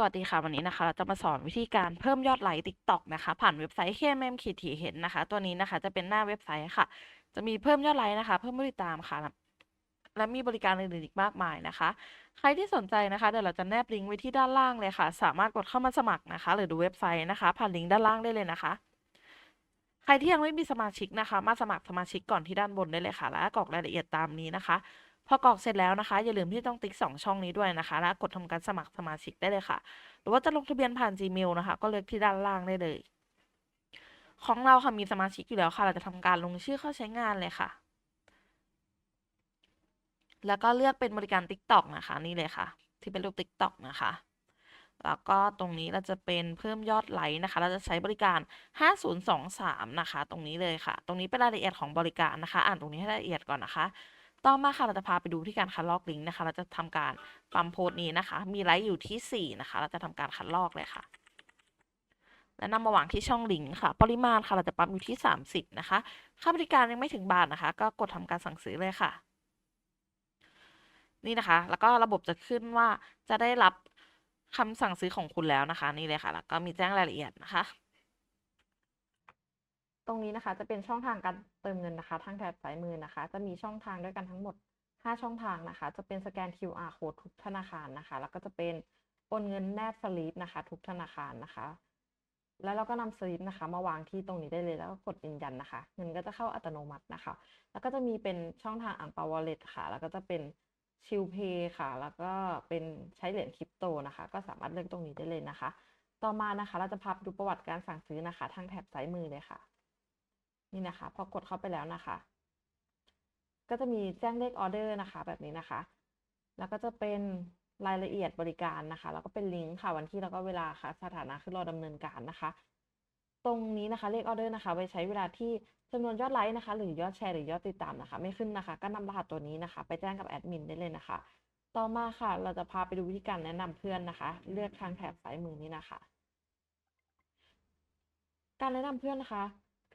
สวัสดีค่ะ วันนี้นะคะ เราจะมาสอนวิธีการเพิ่มยอดไลค์ TikTok นะคะ ผ่านเว็บไซต์ KMM ขีดถีเห็นนะคะ ตัวนี้นะคะจะเป็นหน้าเว็บไซต์ค่ะ จะมีเพิ่มยอดไลค์นะคะ เพิ่มผู้ติดตามค่ะ และมีบริการอื่นๆอีกมากมายนะคะ ใครที่สนใจนะคะเดี๋ยวเราจะแนบลิงก์ไว้ที่ด้านล่างเลยค่ะ สามารถกดเข้ามาสมัครนะคะ หรือดูเว็บไซต์นะคะ ผ่านลิงก์ด้านล่างได้เลยนะคะ ใครที่ยังไม่มีสมาชิกนะคะ มาสมัครสมาชิกก่อนที่ด้านบนได้เลยค่ะ และกรอกรายละเอียดตามนี้นะคะ พอกรอกเสร็จแล้วนะคะ อย่าลืมที่ต้องติ๊กสองช่องนี้ด้วยนะคะ แล้วกดทำการสมัครสมาชิกได้เลยค่ะ หรือว่าจะลงทะเบียนผ่าน Gmail นะคะ ก็เลือกที่ด้านล่างได้เลย ของเราค่ะมีสมาชิกอยู่แล้วค่ะ เราจะทำการลงชื่อเข้าใช้งานเลยค่ะ แล้วก็เลือกเป็นบริการ TikTok นะคะนี่เลยค่ะ ที่เป็นรูป TikTok นะคะแล้วก็ตรงนี้เราจะเป็นเพิ่มยอดไลค์นะคะ เราจะใช้บริการ 5023 นะคะ ตรงนี้เลยค่ะ ตรงนี้เป็นรายละเอียดของบริการนะคะ อ่านตรงนี้ให้ละเอียดก่อนนะคะ ต่อมาค่ะเราจะพาไปดูที่การคัดลอกลิงก์นะคะ เราจะทำการปั๊มโพสต์นี้นะคะ มีไลค์อยู่ที่ 4 นะคะ เราจะทำการคัดลอกเลยค่ะ และนำมาวางที่ช่องลิงก์ค่ะ ปริมาณค่ะเราจะปั๊มอยู่ที่ 30 นะคะ ค่าบริการยังไม่ถึงบาทนะคะ ก็กดทำการสั่งซื้อเลยค่ะ นี่นะคะ แล้วก็ระบบจะขึ้นว่าจะได้รับคำสั่งซื้อของคุณแล้วนะคะ นี่เลยค่ะ แล้วก็มีแจ้งรายละเอียดนะคะ ตรงนี้นะคะจะเป็นช่องทางการเติมเงินนะคะ ทางแถบซ้ายมือนะคะ จะมีช่องทางด้วยกันทั้งหมด 5 ช่องทางนะคะ จะเป็นสแกน QR code ทุกธนาคารนะคะ แล้วก็จะเป็นโอนเงินแนบสลิปนะคะ ทุกธนาคารนะคะ แล้วเราก็นำสลิปนะคะ มาวางที่ตรงนี้ได้เลยแล้วก็กดยืนยันนะคะ เงินก็จะเข้าอัตโนมัตินะคะ แล้วก็จะมีเป็นช่องทางอ่างเปาวอลเล็ตค่ะ แล้วก็จะเป็นชิลเพย์ค่ะ แล้วก็เป็นใช้เหรียญคริปโตนะคะ ก็สามารถเลือกตรงนี้ได้เลยนะคะ ต่อมานะคะ เราจะพาไปดูประวัติการสั่งซื้อนะคะ ทางแถบซ้ายมือเลยค่ะ นี่นะคะ พอกดเข้าไปแล้วนะคะ ก็จะมีแจ้งเลขออเดอร์นะคะ แบบนี้นะคะ แล้วก็จะเป็นรายละเอียดบริการนะคะ แล้วก็เป็นลิงก์ค่ะวันที่แล้วก็เวลาค่ะ สถานะคือรอดำเนินการนะคะ ตรงนี้นะคะเลขออเดอร์นะคะไว้ใช้เวลาที่จำนวนยอดไลค์นะคะ หรือยอดแชร์หรือยอดติดตามนะคะ ไม่ขึ้นนะคะ ก็นำรหัสตัวนี้นะคะ ไปแจ้งกับแอดมินได้เลยนะคะ ต่อมาค่ะ เราจะพาไปดูวิธีการแนะนำเพื่อนนะคะ เลือกทางแถบซ้ายมือนี้นะคะ การแนะนำเพื่อนนะคะ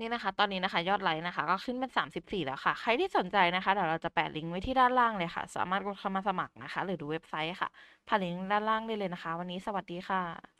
นี่นะคะ ตอนนี้นะคะ ยอดไลค์นะคะ ก็ขึ้นเป็น 34 แล้วค่ะ ใครที่สนใจนะคะเดี๋ยวเราจะแปะลิงก์ไว้ที่ด้านล่างเลยค่ะ สามารถกดเข้ามาสมัครนะคะ หรือดูเว็บไซต์ค่ะผ่านลิงก์ด้านล่างได้เลยนะคะ วันนี้สวัสดีค่ะ